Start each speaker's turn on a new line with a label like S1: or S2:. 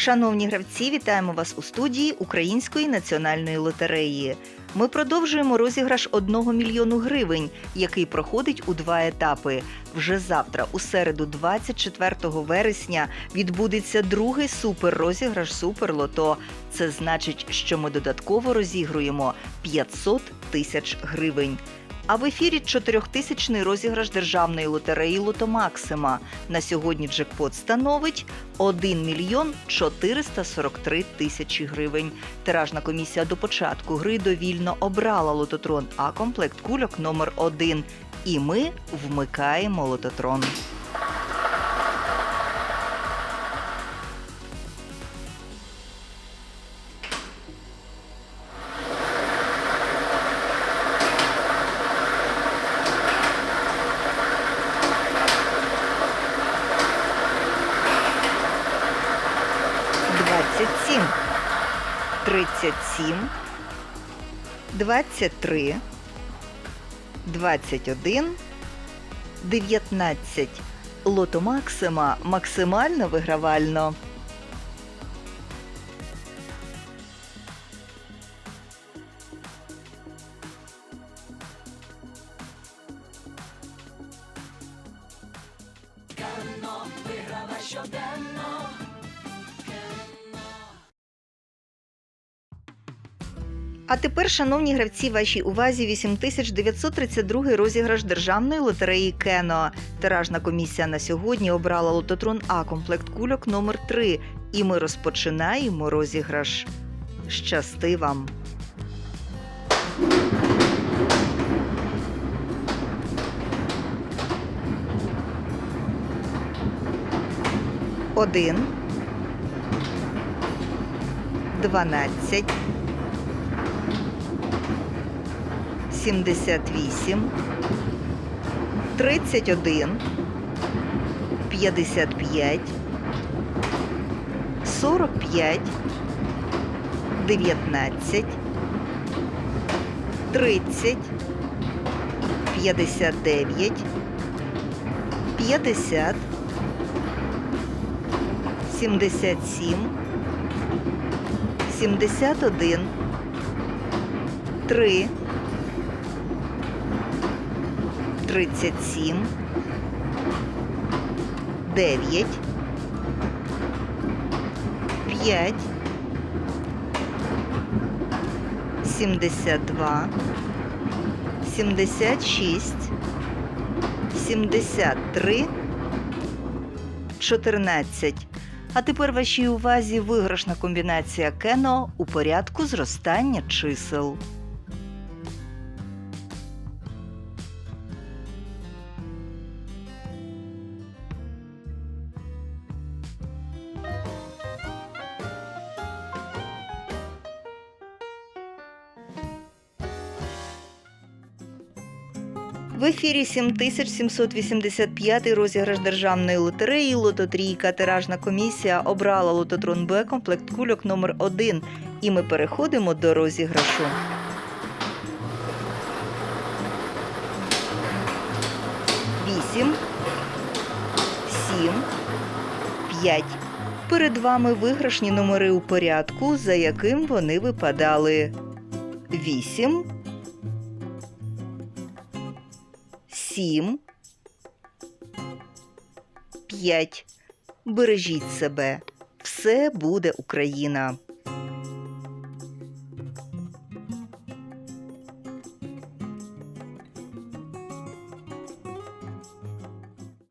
S1: Шановні гравці, вітаємо вас у студії Української національної лотереї. Ми продовжуємо розіграш 1 мільйону гривень, який проходить у два етапи. Вже завтра, у середу, 24 вересня, відбудеться другий суперрозіграш Суперлото. Це значить, що ми додатково розігруємо 500 тисяч гривень. А в ефірі чотирьохтисячний розіграш державної лотереї Лотомаксима. На сьогодні джекпот становить 1 мільйон 443 тисячі гривень. Тиражна комісія до початку гри довільно обрала лототрон А комплект кульок номер 1 І ми вмикаємо лототрон. 37, 23, 21, 19. Лото Максима максимально вигравально. Виграла щоденно. А тепер, шановні гравці, вашій увазі 8932 розіграш державної лотереї Кено. Тиражна комісія на сьогодні обрала лототрон А комплект кульок номер 3 І ми розпочинаємо розіграш. Щасти вам! Один. Дванадцять. 78, 31, 55, 45, 19, 30, 59, 50, 77, 71, 3, 37, 9, 5, 72, 76, 73, 14. А тепер вашій увазі виграшна комбінація кено у порядку зростання чисел. В ефірі 7785 розіграш державної лотереї Лототрійка. Тиражна комісія обрала лототрон Б комплект кульок номер 1 І ми переходимо до розіграшу. Вісім, сім, п'ять. Перед вами виграшні номери у порядку, за яким вони випадали. Вісім. Сім, п'ять. Бережіть себе. Все буде Україна.